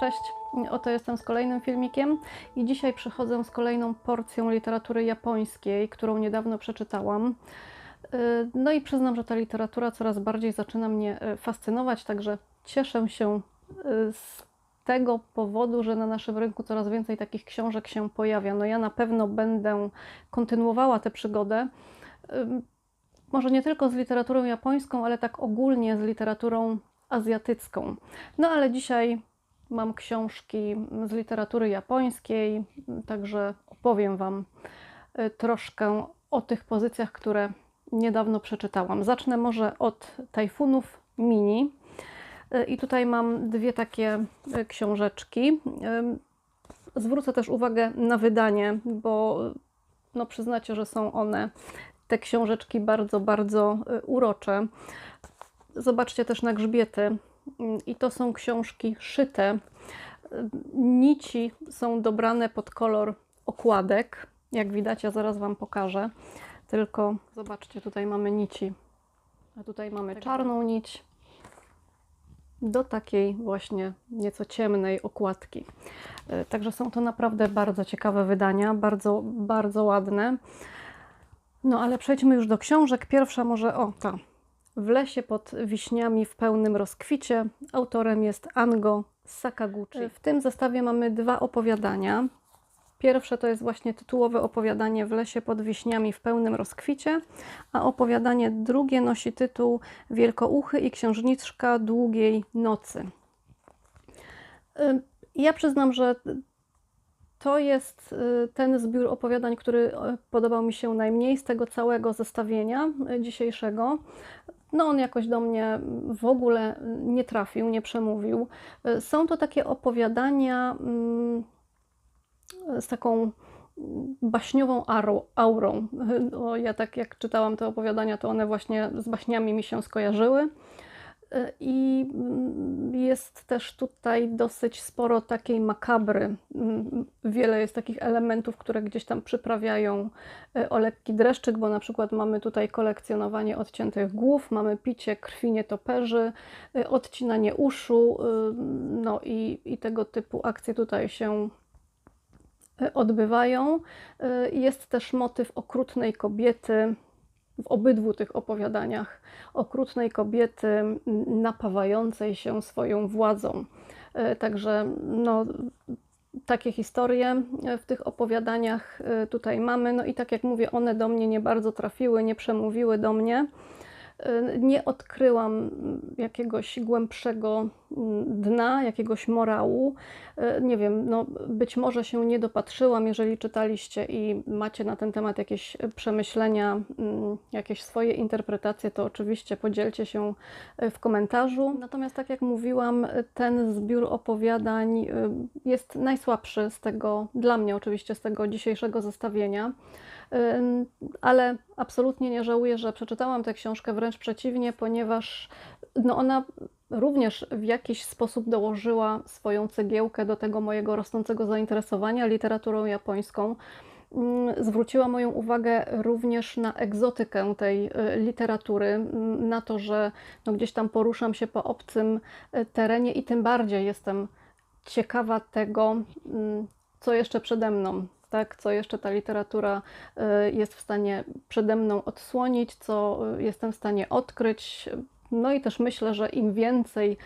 Cześć, oto jestem z kolejnym filmikiem i dzisiaj przychodzę z kolejną porcją literatury japońskiej, którą niedawno przeczytałam. Y, No i przyznam, że ta literatura coraz bardziej zaczyna mnie y, fascynować, także cieszę się y, z tego powodu, że na naszym rynku coraz więcej takich książek się pojawia. No ja na pewno będę kontynuowała tę przygodę. Może nie tylko z literaturą japońską, ale tak ogólnie z literaturą azjatycką. No ale dzisiaj mam książki z literatury japońskiej, także opowiem Wam y, troszkę o tych pozycjach, które niedawno przeczytałam. Zacznę może od tajfunów mini. Y, I tutaj mam dwie takie y, książeczki. Zwrócę też uwagę na wydanie, bo no przyznacie, że są one, te książeczki, bardzo, bardzo urocze. Zobaczcie też na grzbiety. Ym, I to są książki szyte. Nici są dobrane pod kolor okładek. Jak widać, ja zaraz Wam pokażę. Tylko zobaczcie, tutaj mamy nici. A tutaj mamy czarną nić do takiej właśnie nieco ciemnej okładki. E, Także są to naprawdę bardzo ciekawe wydania, bardzo, bardzo ładne. No ale przejdźmy już do książek. Pierwsza może, o ta, W lesie pod wiśniami w pełnym rozkwicie. Autorem jest Ango Sakaguchi. W tym zestawie mamy dwa opowiadania. Pierwsze to jest właśnie tytułowe opowiadanie W lesie pod wiśniami w pełnym rozkwicie, a opowiadanie drugie nosi tytuł Wielkouchy i księżniczka długiej nocy. Ja przyznam, że to jest y, ten zbiór opowiadań, który y, podobał mi się najmniej z tego całego zestawienia y, dzisiejszego. No, on jakoś do mnie w ogóle nie trafił, nie przemówił. Y, Są to takie opowiadania mm, z taką baśniową aurą. No, ja tak jak czytałam te opowiadania, to one właśnie z baśniami mi się skojarzyły. I mm, jest też tutaj dosyć sporo takiej makabry. Mm, Wiele jest takich elementów, które gdzieś tam przyprawiają e, o lekki dreszczyk, bo na przykład mamy tutaj kolekcjonowanie odciętych głów, mamy picie krwi nietoperzy, e, odcinanie uszu, no i, i tego typu akcje tutaj się e, odbywają. Jest też motyw okrutnej kobiety w obydwu tych opowiadaniach, okrutnej kobiety napawającej się swoją władzą. Y, Także no, takie historie w tych opowiadaniach y, tutaj mamy. No i tak jak mówię, one do mnie nie bardzo trafiły, nie przemówiły do mnie. Y, Nie odkryłam jakiegoś głębszego mm, dna, jakiegoś morału. Y, Nie wiem, no być może się nie dopatrzyłam. Jeżeli czytaliście i macie na ten temat jakieś przemyślenia, mm, jakieś swoje interpretacje, to oczywiście podzielcie się y, w komentarzu. Natomiast tak jak mówiłam, ten zbiór opowiadań jest najsłabszy z tego, dla mnie oczywiście, z tego dzisiejszego zestawienia. Ale absolutnie nie żałuję, że przeczytałam tę książkę, wręcz przeciwnie, ponieważ no ona również w jakiś sposób dołożyła swoją cegiełkę do tego mojego rosnącego zainteresowania literaturą japońską. Zwróciła moją uwagę również na egzotykę tej y, literatury, na to, że no gdzieś tam poruszam się po obcym y, terenie i tym bardziej jestem ciekawa tego, co jeszcze przede mną, tak, co jeszcze ta literatura y, jest w stanie przede mną odsłonić, co y, jestem w stanie odkryć. No i też myślę, że im więcej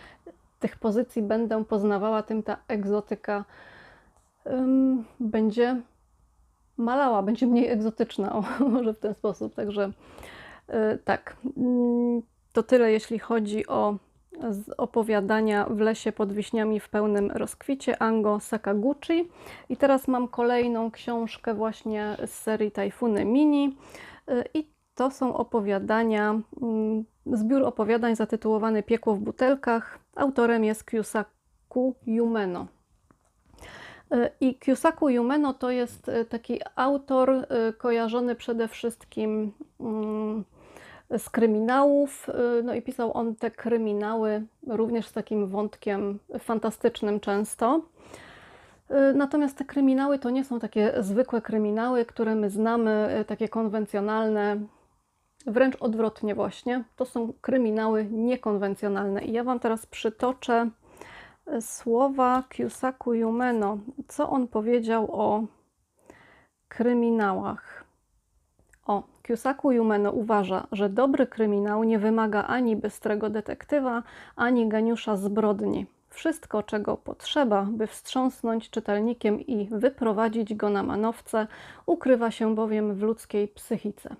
tych pozycji będę poznawała, tym ta egzotyka ym, będzie malała, będzie mniej egzotyczna, o, może w ten sposób. Także y, tak, Mm, to tyle jeśli chodzi o z opowiadania w lesie pod wiśniami w pełnym rozkwicie Ango Sakaguchi. I teraz mam kolejną książkę właśnie z serii Tajfuny Mini Y, i to są opowiadania, mm, zbiór opowiadań zatytułowany Piekło w butelkach. Autorem jest Kyosaku Yumeno. Y, I Kyosaku Yumeno to jest y, taki autor kojarzony przede wszystkim mm, z kryminałów. y, No i pisał on te kryminały również z takim wątkiem fantastycznym często. Y, Natomiast te kryminały to nie są takie zwykłe kryminały, które my znamy, y, takie konwencjonalne. Wręcz odwrotnie, właśnie. To są kryminały niekonwencjonalne. I ja Wam teraz przytoczę słowa Kyosaku Yumeno. Co on powiedział o kryminałach? O, Kyosaku Yumeno uważa, że dobry kryminał nie wymaga ani bystrego detektywa, ani geniusza zbrodni. Wszystko, czego potrzeba, by wstrząsnąć czytelnikiem i wyprowadzić go na manowce, ukrywa się bowiem w ludzkiej psychice.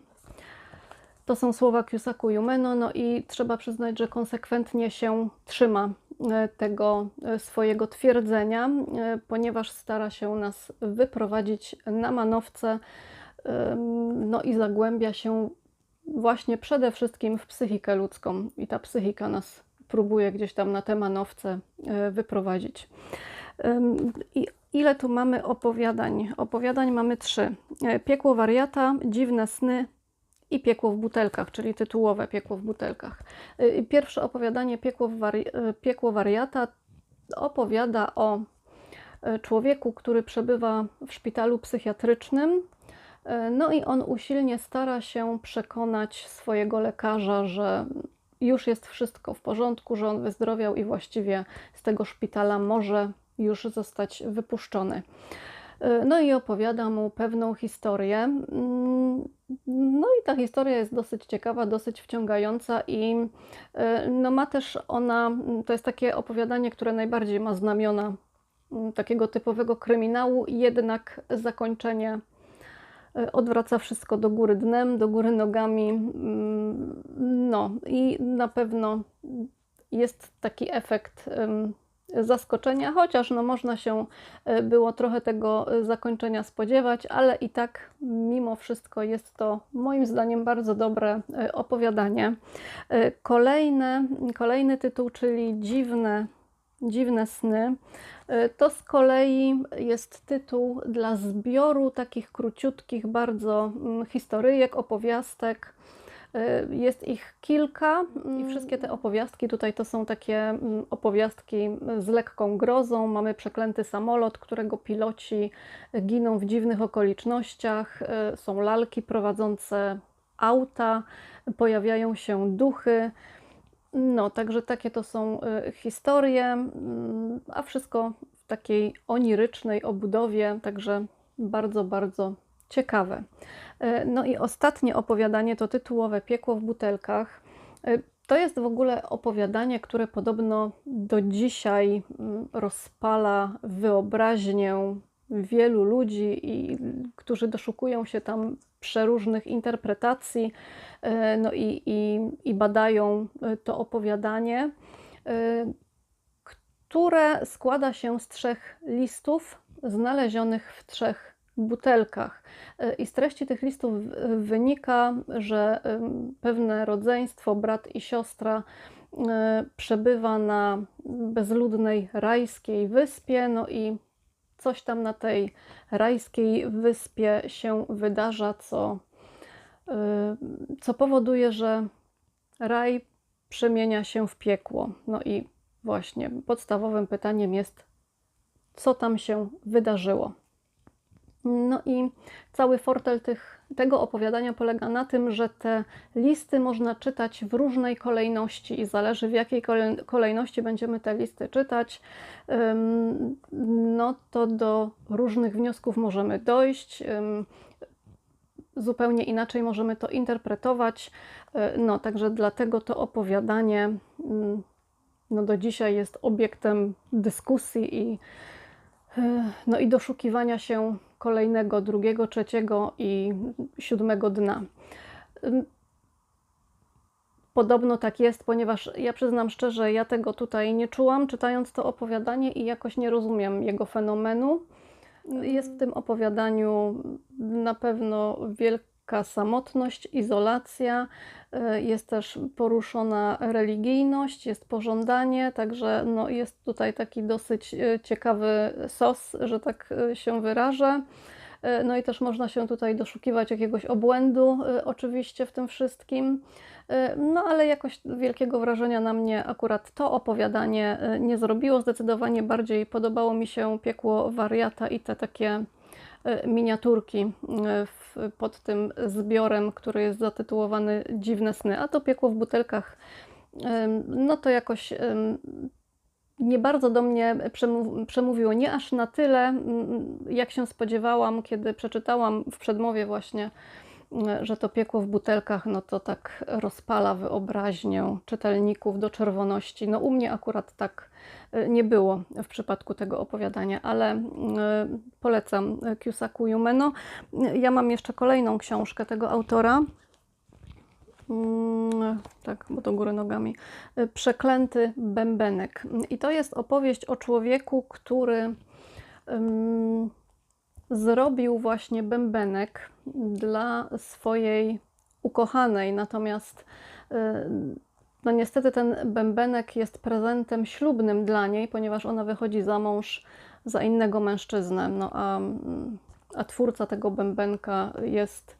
To są słowa Kyosaku Yumeno, no i trzeba przyznać, że konsekwentnie się trzyma e, tego e, swojego twierdzenia, e, ponieważ stara się nas wyprowadzić na manowce, no i zagłębia się właśnie przede wszystkim w psychikę ludzką. I ta psychika nas próbuje gdzieś tam na te manowce wyprowadzić. I ile tu mamy opowiadań? Opowiadań mamy trzy. Piekło wariata, dziwne sny, i Piekło w butelkach, czyli tytułowe Piekło w butelkach. Y, pierwsze opowiadanie Piekło, wari Piekło wariata opowiada o człowieku, który przebywa w szpitalu psychiatrycznym. No i on usilnie stara się przekonać swojego lekarza, że już jest wszystko w porządku, że on wyzdrowiał i właściwie z tego szpitala może już zostać wypuszczony. E, no i opowiada mu pewną historię. Mm, no i ta historia jest dosyć ciekawa, dosyć wciągająca i e, no ma też ona, to jest takie opowiadanie, które najbardziej ma znamiona mm, takiego typowego kryminału, jednak zakończenie e, odwraca wszystko do góry dnem, do góry nogami. Mm, no i na pewno jest taki efekt zaskoczenia, chociaż no można się e, było trochę tego e, zakończenia spodziewać, ale i tak mimo wszystko jest to moim zdaniem bardzo dobre e, opowiadanie. Kolejne, kolejny tytuł, czyli Dziwne, Dziwne sny. To z kolei jest tytuł dla zbioru takich króciutkich bardzo mm, historyjek, opowiastek Y, jest ich kilka i mm. wszystkie te opowiastki tutaj to są takie mm, opowiastki z lekką grozą. Mamy przeklęty samolot, którego piloci giną w dziwnych okolicznościach. Y, są lalki prowadzące auta, pojawiają się duchy. No, także takie to są y, historie, mm, a wszystko w takiej onirycznej obudowie, także bardzo, bardzo ciekawe. E, no i ostatnie opowiadanie to tytułowe Piekło w butelkach. E, to jest w ogóle opowiadanie, które podobno do dzisiaj mm, rozpala wyobraźnię wielu ludzi, i, którzy doszukują się tam przeróżnych interpretacji e, no i, i, i badają to opowiadanie, które składa się z trzech listów znalezionych w trzech butelkach. E, I z treści tych listów wynika, że pewne rodzeństwo, brat i siostra, e, przebywa na bezludnej rajskiej wyspie, no i coś tam na tej rajskiej wyspie się wydarza, co, e, co powoduje, że raj przemienia się w piekło. No i właśnie podstawowym pytaniem jest, co tam się wydarzyło. No i cały fortel tych, tego opowiadania polega na tym, że te listy można czytać w różnej kolejności i zależy w jakiej kolejności będziemy te listy czytać, no to do różnych wniosków możemy dojść. Zupełnie inaczej możemy to interpretować. E, no, także dlatego to opowiadanie no, do dzisiaj jest obiektem dyskusji i, e, no, i doszukiwania się kolejnego, drugiego, trzeciego i siódmego dna. Podobno tak jest, ponieważ ja przyznam szczerze, ja tego tutaj nie czułam, czytając to opowiadanie i jakoś nie rozumiem jego fenomenu. Jest w tym opowiadaniu na pewno wielka taka samotność, izolacja, y, jest też poruszona religijność, jest pożądanie, także no jest tutaj taki dosyć y, ciekawy sos, że tak y, się wyrażę. No i też można się tutaj doszukiwać jakiegoś obłędu, oczywiście, w tym wszystkim. No ale jakoś wielkiego wrażenia na mnie akurat to opowiadanie nie zrobiło. Zdecydowanie bardziej podobało mi się piekło wariata i te takie miniaturki w pod tym zbiorem, który jest zatytułowany Dziwne sny, a to piekło w butelkach, no to jakoś nie bardzo do mnie przemów, przemówiło, nie aż na tyle, jak się spodziewałam, kiedy przeczytałam w przedmowie właśnie, że to piekło w butelkach, no to tak rozpala wyobraźnię czytelników do czerwoności. No u mnie akurat tak y, nie było w przypadku tego opowiadania, ale y, polecam Kyosaku Yumeno. Ja mam jeszcze kolejną książkę tego autora, Mm, tak, bo to góry nogami. Y, Przeklęty bębenek. I to jest opowieść o człowieku, który zrobił właśnie bębenek dla swojej ukochanej. Natomiast y, no niestety ten bębenek jest prezentem ślubnym dla niej, ponieważ ona wychodzi za mąż za innego mężczyznę. No a, a twórca tego bębenka jest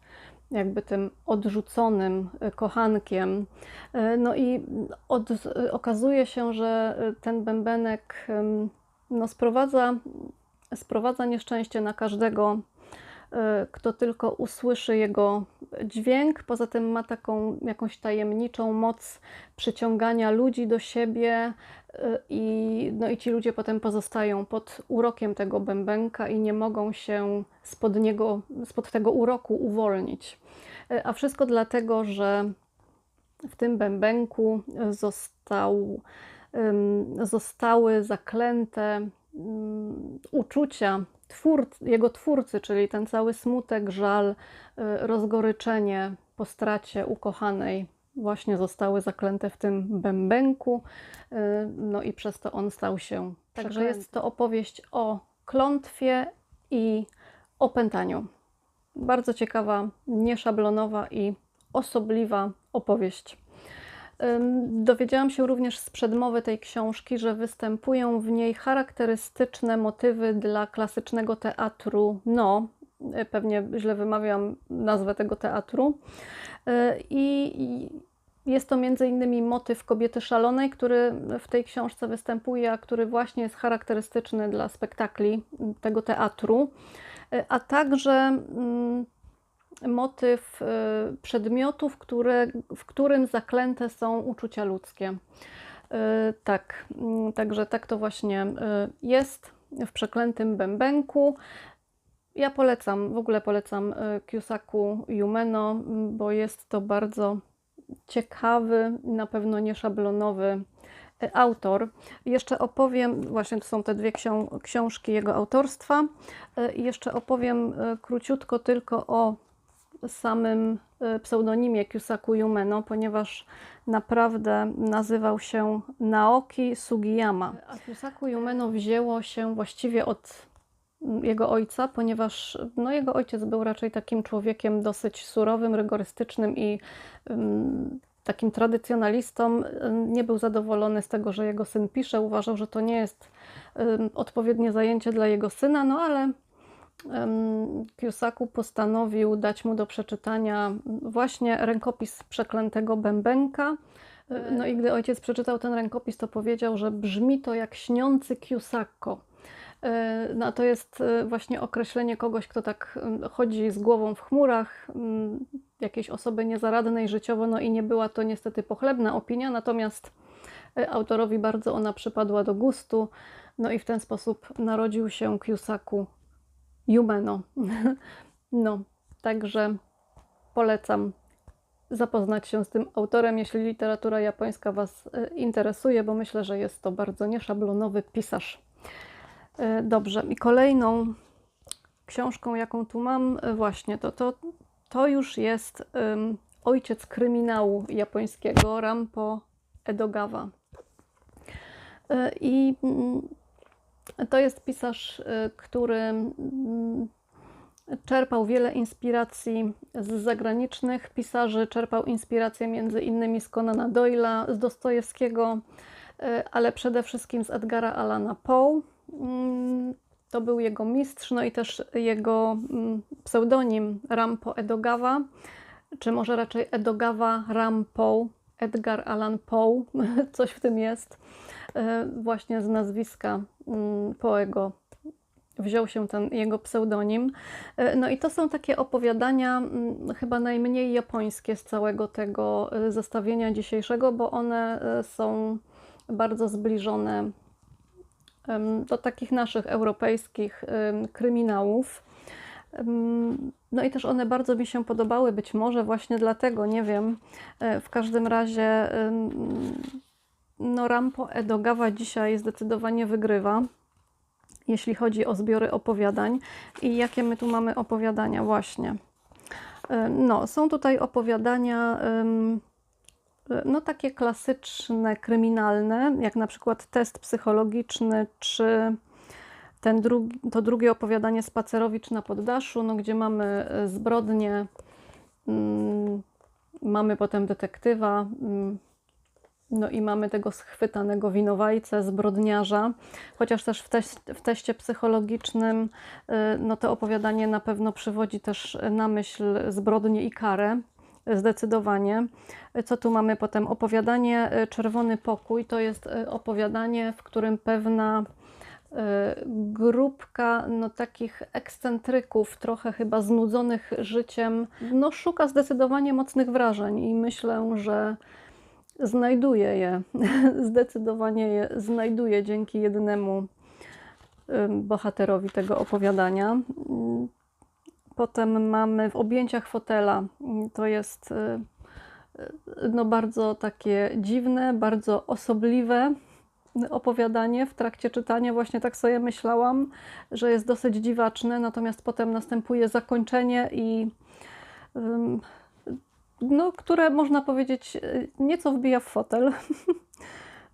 jakby tym odrzuconym e, kochankiem. E, no i od, okazuje się, że ten bębenek no, sprowadza, sprowadza nieszczęście na każdego, e, kto tylko usłyszy jego dźwięk. Poza tym ma taką jakąś tajemniczą moc przyciągania ludzi do siebie, i, no i ci ludzie potem pozostają pod urokiem tego bębenka i nie mogą się spod, niego, spod tego uroku uwolnić. E, a wszystko dlatego, że w tym bębenku został, zostały zaklęte uczucia twór, jego twórcy, czyli ten cały smutek, żal, e, rozgoryczenie po stracie ukochanej właśnie zostały zaklęte w tym bębenku, y, no i przez to on stał się. Także jest to opowieść o klątwie i opętaniu. Bardzo ciekawa, nieszablonowa i osobliwa opowieść. Dowiedziałam się również z przedmowy tej książki, że występują w niej charakterystyczne motywy dla klasycznego teatru No. Pewnie źle wymawiam nazwę tego teatru. I jest to innymi motyw kobiety szalonej, który w tej książce występuje, a który właśnie jest charakterystyczny dla spektakli tego teatru, a także mm, motyw y, przedmiotów, które, w którym zaklęte są uczucia ludzkie. Y, tak, mm, także tak to właśnie y, jest w przeklętym bębenku. Ja polecam, w ogóle polecam Kyosaku Yumeno, bo jest to bardzo ciekawy, na pewno nieszablonowy autor. Jeszcze opowiem, właśnie to są te dwie książki jego autorstwa, jeszcze opowiem króciutko tylko o samym pseudonimie Kyosaku Yumeno, ponieważ naprawdę nazywał się Naoki Sugiyama. A Kyosaku Yumeno wzięło się właściwie od jego ojca, ponieważ no, jego ojciec był raczej takim człowiekiem dosyć surowym, rygorystycznym i um, takim tradycjonalistą. Nie był zadowolony z tego, że jego syn pisze, uważał, że to nie jest um, odpowiednie zajęcie dla jego syna, no ale Kiosaku postanowił dać mu do przeczytania właśnie rękopis przeklętego bębenka. No i gdy ojciec przeczytał ten rękopis, to powiedział, że brzmi to jak śniący Kiyosako. E, no, to jest e, właśnie określenie kogoś, kto tak chodzi z głową w chmurach, jakiejś osoby niezaradnej życiowo, no i nie była to niestety pochlebna opinia, natomiast e, autorowi bardzo ona przypadła do gustu, no i w ten sposób narodził się Kyosaku Yumeno. No, także polecam zapoznać się z tym autorem, jeśli literatura japońska Was interesuje, bo myślę, że jest to bardzo nieszablonowy pisarz. E, dobrze, i kolejną książką, jaką tu mam, e, właśnie to, to, to już jest um, ojciec kryminału japońskiego, Rampo Edogawa. E, I mm, to jest pisarz, który mm, czerpał wiele inspiracji z zagranicznych pisarzy, czerpał inspirację między innymi z Conana Doyle'a, z Dostojewskiego, ale przede wszystkim z Edgara Allana Poe. Mm, to był jego mistrz, no i też jego mm, pseudonim Rampo Edogawa, czy może raczej Edogawa Rampo, Edgar Allan Poe, coś w tym jest, e, właśnie z nazwiska mm, Poego wziął się ten jego pseudonim. E, no i to są takie opowiadania chyba najmniej japońskie z całego tego e, zestawienia dzisiejszego, bo one są bardzo zbliżone do takich naszych europejskich kryminałów. No i też one bardzo mi się podobały, być może właśnie dlatego, nie wiem. E, W każdym razie no Rampo Edogawa dzisiaj zdecydowanie wygrywa, jeśli chodzi o zbiory opowiadań. I jakie my tu mamy opowiadania właśnie? E, No, są tutaj opowiadania em, no takie klasyczne, kryminalne, jak na przykład test psychologiczny, czy ten drugi, to drugie opowiadanie Spacerowicz na poddaszu, no, gdzie mamy e, zbrodnie, mm, mamy potem detektywa, mm, no i mamy tego schwytanego winowajcę, zbrodniarza, chociaż też w, teś, w teście psychologicznym y, no to opowiadanie na pewno przywodzi też na myśl zbrodnię i karę, y, zdecydowanie. Co tu mamy potem? Opowiadanie Czerwony Pokój to jest opowiadanie, w którym pewna grupka no, takich ekscentryków, trochę chyba znudzonych życiem, no, szuka zdecydowanie mocnych wrażeń i myślę, że znajduje je, zdecydowanie je znajduje dzięki jednemu ym, bohaterowi tego opowiadania. Potem mamy w objęciach fotela, to jest y, y, no, bardzo takie dziwne, bardzo osobliwe opowiadanie w trakcie czytania. Właśnie tak sobie myślałam, że jest dosyć dziwaczne, natomiast potem następuje zakończenie i no, które można powiedzieć y, nieco wbija w fotel.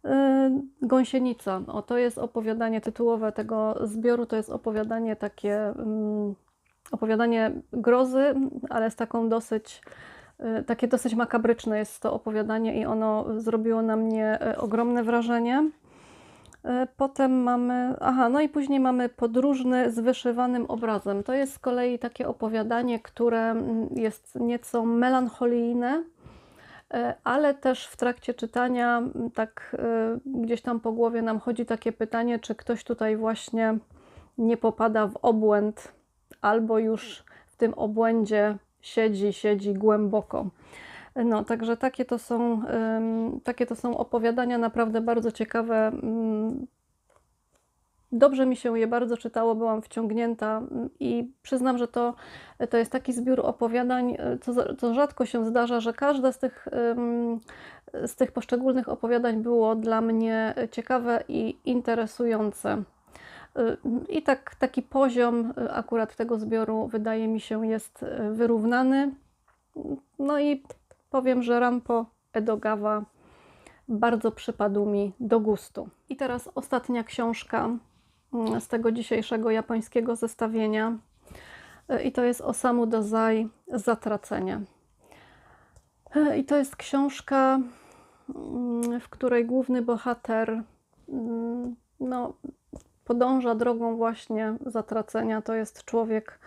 Y, Gąsienica. O, to jest opowiadanie tytułowe tego zbioru. To jest opowiadanie takie, opowiadanie grozy, ale z taką dosyć, y, takie dosyć makabryczne jest to opowiadanie i ono zrobiło na mnie ogromne wrażenie. Y, Potem mamy, aha, no i później mamy podróżny z wyszywanym obrazem. To jest z kolei takie opowiadanie, które mm, jest nieco melancholijne, e, ale też w trakcie czytania, m, tak e, gdzieś tam po głowie nam chodzi takie pytanie, czy ktoś tutaj właśnie nie popada w obłęd, albo już w tym obłędzie siedzi, siedzi głęboko. No, także takie to są, takie to są opowiadania naprawdę bardzo ciekawe. mm, Dobrze mi się je bardzo czytało, byłam wciągnięta mm, i przyznam, że to, to jest taki zbiór opowiadań, y, co, co rzadko się zdarza, że każde z tych, z tych poszczególnych opowiadań było dla mnie ciekawe i interesujące. Y, I tak, taki poziom y, akurat tego zbioru wydaje mi się jest wyrównany. No i powiem, że Rampo Edogawa bardzo przypadł mi do gustu. I teraz ostatnia książka mm, z tego dzisiejszego japońskiego zestawienia. Y, I to jest Osamu Dazai Zatracenie. Y, I to jest książka, mm, w której główny bohater mm, no, podąża drogą właśnie zatracenia. To jest człowiek,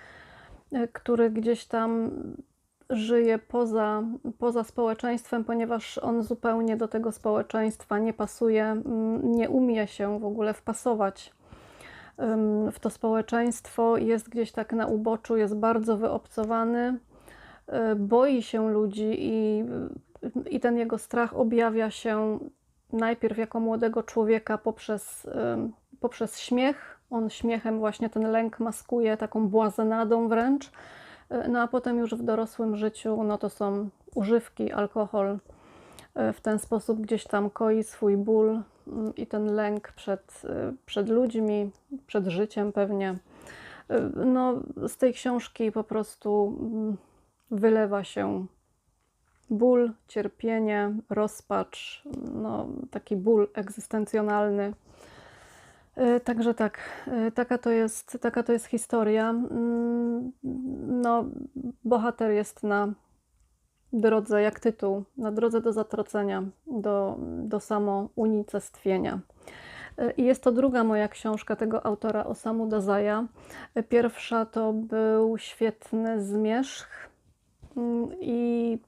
y, który gdzieś tam żyje poza, poza społeczeństwem, ponieważ on zupełnie do tego społeczeństwa nie pasuje, mm, nie umie się w ogóle wpasować w to społeczeństwo, jest gdzieś tak na uboczu, jest bardzo wyobcowany, y, boi się ludzi i, i ten jego strach objawia się najpierw jako młodego człowieka poprzez, poprzez śmiech. On śmiechem właśnie ten lęk maskuje taką błazenadą wręcz. No a potem już w dorosłym życiu, no to są używki, alkohol. Y, W ten sposób gdzieś tam koi swój ból mm, i ten lęk przed, y, przed ludźmi, przed życiem pewnie. Y, No, z tej książki po prostu mm, wylewa się ból, cierpienie, rozpacz, no, taki ból egzystencjonalny. Y, Także tak, y, taka to jest, taka to jest historia. Mm, No, bohater jest na drodze, jak tytuł, na drodze do zatracenia, do, do samounicestwienia. Y, I jest to druga moja książka tego autora Osamu Dazaja. Pierwsza to był Świetny Zmierzch Mm, i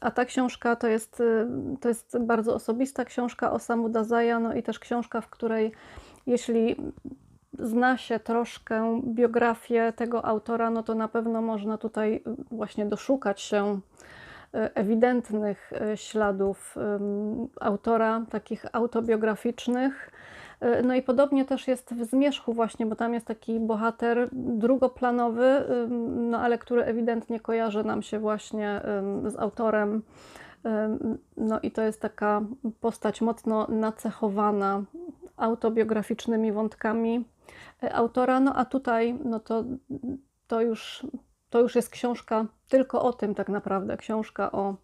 a ta książka to jest, y, to jest bardzo osobista książka Osamu Dazaja, no i też książka, w której jeśli zna się troszkę biografię tego autora, no to na pewno można tutaj y, właśnie doszukać się y, ewidentnych śladów autora, takich autobiograficznych. Y, No i podobnie też jest w Zmierzchu właśnie, bo tam jest taki bohater drugoplanowy, no ale który ewidentnie kojarzy nam się właśnie z autorem. No i to jest taka postać mocno nacechowana autobiograficznymi wątkami y, autora. No a tutaj no to, to, już, to już jest książka tylko o tym tak naprawdę, książka o,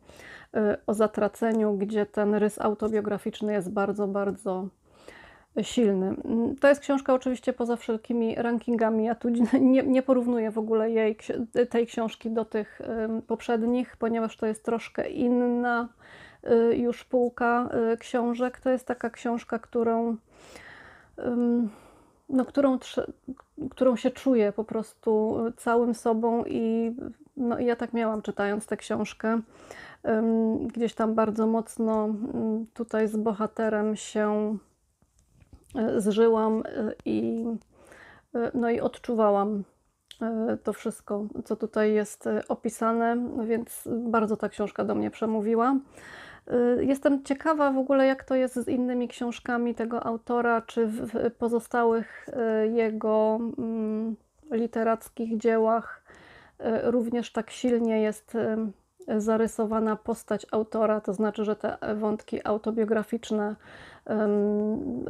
y, o zatraceniu, gdzie ten rys autobiograficzny jest bardzo, bardzo silny. To jest książka oczywiście poza wszelkimi rankingami. Ja tu nie, nie porównuję w ogóle jej, tej książki do tych poprzednich, ponieważ to jest troszkę inna y, już półka y, książek. To jest taka książka, którą, no, którą, którą się czuję po prostu całym sobą i no, ja tak miałam czytając tę książkę. Gdzieś tam bardzo mocno tutaj z bohaterem się y, zżyłam y, i, y, no i odczuwałam to wszystko, co tutaj jest opisane, więc bardzo ta książka do mnie przemówiła. Jestem ciekawa w ogóle, jak to jest z innymi książkami tego autora, czy w pozostałych jego mm, literackich dziełach również tak silnie jest zarysowana postać autora, to znaczy, że te wątki autobiograficzne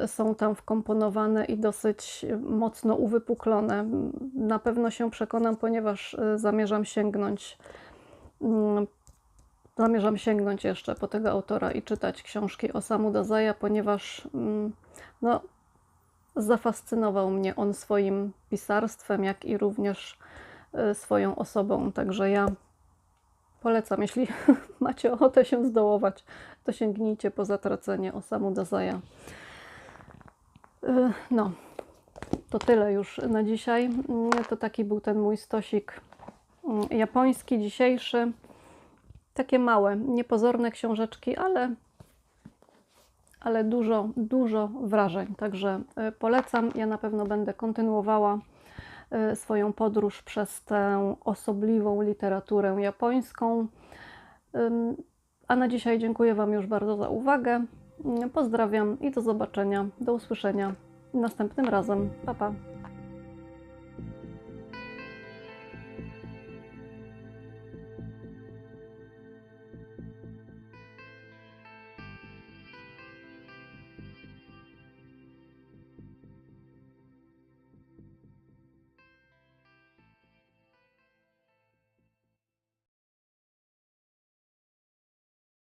są tam wkomponowane i dosyć mocno uwypuklone. Na pewno się przekonam, ponieważ y, zamierzam sięgnąć mm, zamierzam sięgnąć jeszcze po tego autora i czytać książki Osamu Dazaja, ponieważ mm, no, zafascynował mnie on swoim pisarstwem, jak i również y, swoją osobą. Także ja polecam, jeśli macie ochotę się zdołować, to sięgnijcie po zatracenie Osamu Dazaja. Y, No, to tyle już na dzisiaj. Mm, To taki był ten mój stosik mm, japoński, dzisiejszy. Takie małe, niepozorne książeczki, ale, ale dużo, dużo wrażeń. Także y, polecam. Ja na pewno będę kontynuowała swoją podróż przez tę osobliwą literaturę japońską. A na dzisiaj dziękuję Wam już bardzo za uwagę. Pozdrawiam i do zobaczenia, do usłyszenia następnym razem. Pa, pa.